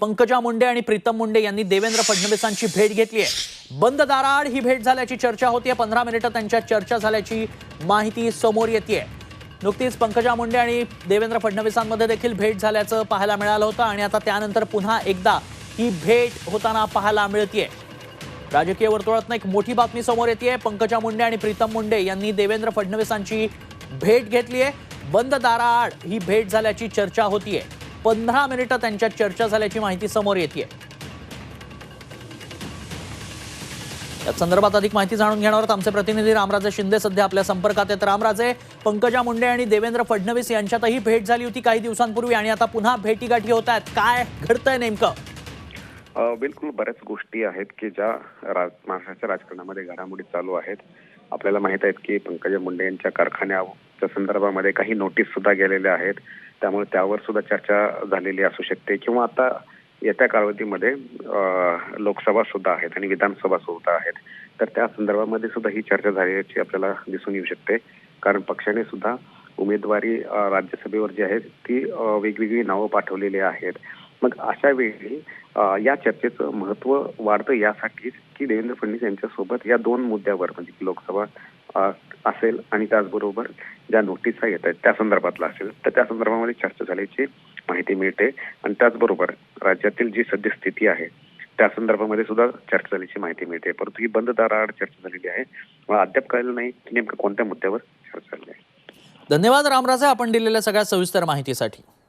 पंकजा मुंडे आणि प्रीतम मुंडे यांनी देवेंद्र फडणवीसांची भेट घेतली आहे. बंद दाराआड ही भेट झाल्याची चर्चा होतीये पंधरा मिनिटं त्यांच्यात चर्चा झाल्याची माहिती समोर येते नुकतीच पंकजा मुंडे आणि देवेंद्र फडणवीसांमध्ये देखील भेट झाल्याचं पाहायला मिळालं होतं आणि आता त्यानंतर पुन्हा एकदा ही भेट होताना पाहायला मिळतीये. राजकीय वर्तुळातनं एक मोठी बातमी समोर येते पंकजा मुंडे आणि प्रीतम मुंडे यांनी देवेंद्र फडणवीसांची भेट घेतली आहे. बंद दाराआड ही भेट झाल्याची चर्चा होतीये. पंधरा मिनिटं त्यांच्यात चर्चा झाल्याची माहिती समोर येते या संदर्भात अधिक माहिती जाणून घेणार आहोत आमचे प्रतिनिधी रामराजे शिंदे सध्या आपल्या संपर्कात आहेत. रामराजे पंकजा मुंडे आणि देवेंद्र फडणवीस यांच्यातही भेट झाली होती काही दिवसांपूर्वी आणि आता पुन्हा भेटीगाठी होत आहेत. काय घडतंय नेमकं? बिलकुल बऱ्याच गोष्टी आहेत की ज्या राज महाराष्ट्राच्या राजकारणामध्ये घडामोडी चालू आहेत. आपल्याला माहीत आहेत की पंकजा मुंडे यांच्या कारखान्याच्या संदर्भामध्ये काही नोटीस सुद्धा गेलेल्या आहेत. त्यामुळे त्यावर सुद्धा चर्चा झालेली असू शकते किंवा आता येत्या कालावधीमध्ये लोकसभा सुद्धा आहेत आणि विधानसभा सुद्धा आहेत. तर त्या संदर्भामध्ये सुद्धा ही चर्चा झाल्याची आपल्याला दिसून येऊ शकते. कारण पक्षाने सुद्धा उमेदवारी राज्यसभेवर जी आहे ती वेगवेगळी नावं पाठवलेली आहेत. मग अशा वेळी या चर्चेचं महत्त्व वाढतं यासाठीच की देवेंद्र फडणवीस यांच्यासोबत या दोन मुद्द्यावर म्हणजे लोकसभा असेल आणि त्याचबरोबर ज्या नोटिसा येत आहेत त्या संदर्भातला असेल तर त्या संदर्भामध्ये चर्चा झाल्याची माहिती मिळते. आणि त्याचबरोबर राज्यातील जी सद्यस्थिती आहे त्या संदर्भामध्ये सुद्धा चर्चा झाल्याची माहिती मिळते. परंतु ही बंद दाराआड चर्चा झालेली आहे. मला अद्याप कळलं नाही की नेमकं कोणत्या मुद्द्यावर चर्चा झाली आहे. धन्यवाद रामराजे आपण दिलेल्या सगळ्या सविस्तर माहितीसाठी.